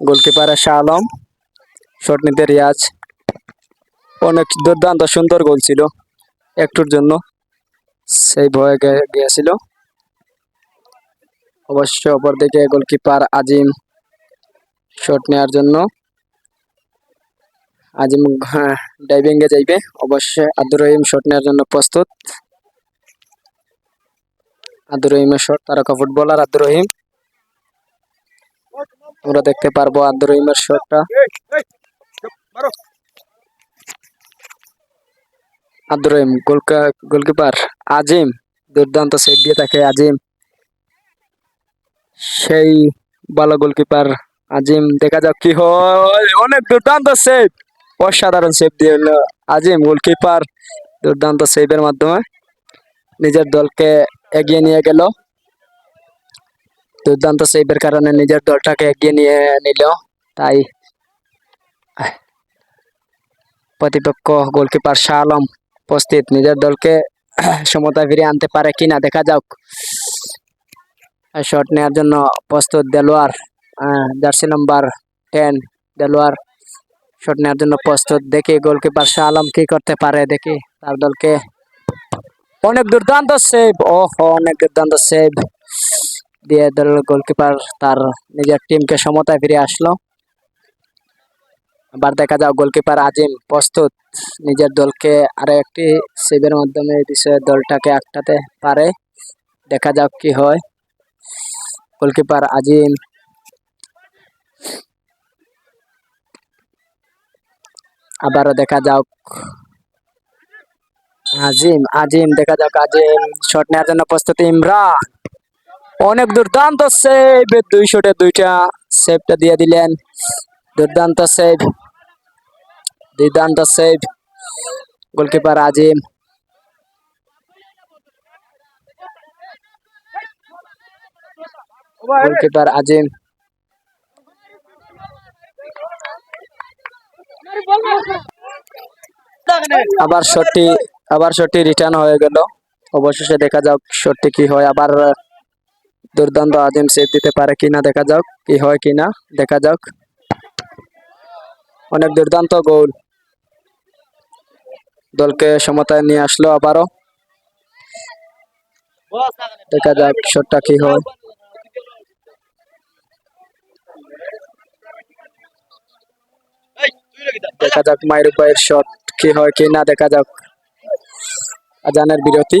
Goalkeeper Shah Alam, shot নিতে রিয়াজ। অনেক দুর্দান্ত সুন্দর গোল ছিল একটুর জন্য। সেই ভয়ে গিয়েছিল। অবশ্য অপরদিকে গোলকিপার আজিম শট নেওয়ার জন্য। আজিম হ্যাঁ ডাইভিং এ যাইবে। অবশ্যই আব্দুর রহিম শট নেওয়ার জন্য প্রস্তুত। আব্দুর রহিমের শট, তারকা ফুটবলার আব্দুর রহিম। আমরা দেখতে পারব আব্দুর রহিমের শটটা। আব্দুর রহিম গোলকা- গোলকিপার আজিম, দুর্দান্ত সেভ দিয়ে থাকে আজিম। সেই ভালো গোলকিপার আজিম, দেখা যাক কি হয়। অনেক দুর্দান্ত সেভ অসাধারণ সেভ দিয়ে হলো আজিম, গোলকিপার দুর্দান্ত সেভের মাধ্যমে নিজের দলকে এগিয়ে নিয়ে গেল। দুর্দান্ত সেভের কারণে নিজের দলটাকে এগিয়ে নিয়ে নিল। তাই প্রতিপক্ষ গোলকিপার শাহ আলম উপস্থিত। নিজের দলকে সমতা ফিরিয়ে আনতে পারে কিনা দেখা যাক। শট নেওয়ার জন্য প্রস্তুত Delwar jersey number ten Delwar. Shot নেওয়ার জন্য প্রস্তুত। দেখি গোলকিপার শাহ আলম কি করতে পারে, দেখি তার দলকে। অনেক দুর্দান্ত সেভ ও অনেক দুর্দান্ত সেভ দিয়ে দল গোলকিপার তার নিজের টিমকে সমতায় ফিরে আসলো। আবার দেখা যাক গোলকিপার আজিম প্রস্তুত। নিজের দলকে আরও একটি সেভের মাধ্যমে বিষয়ে দলটাকে আটকাতে পারে। দেখা যাক কি হয়। গোলকিপার আজিম আবারও দেখা যাক। আজিম আজিম, দেখা যাক আজিম শট নেওয়ার জন্য প্রস্তুতি। ইমরান! অনেক দুর্দান্ত সেভ দুই শটে দুইটা সেভটা দিয়ে দিলেন। দুর্দান্ত সেভ দুর্দান্ত save goalkeeper Azim. Goalkeeper Azim. আবার শটটি আবার শটটি রিটার্ন হয়ে গেল। অবশেষে দেখা যাক শটটি কি হয়। আবার দুর্দান্ত আজিম সেভ দিতে পারে কিনা দেখা যাক, কি হয় কিনা, দেখা যাক। অনেক দুর্দান্ত গোল। দলকে সমতায় নিয়ে আসলো আবারও। দেখা যাক শটটা কি হয়। দেখা যাক মায়ের ভাইয়ের শট কি হয় কি না দেখা যাক। আজানের বিরতি।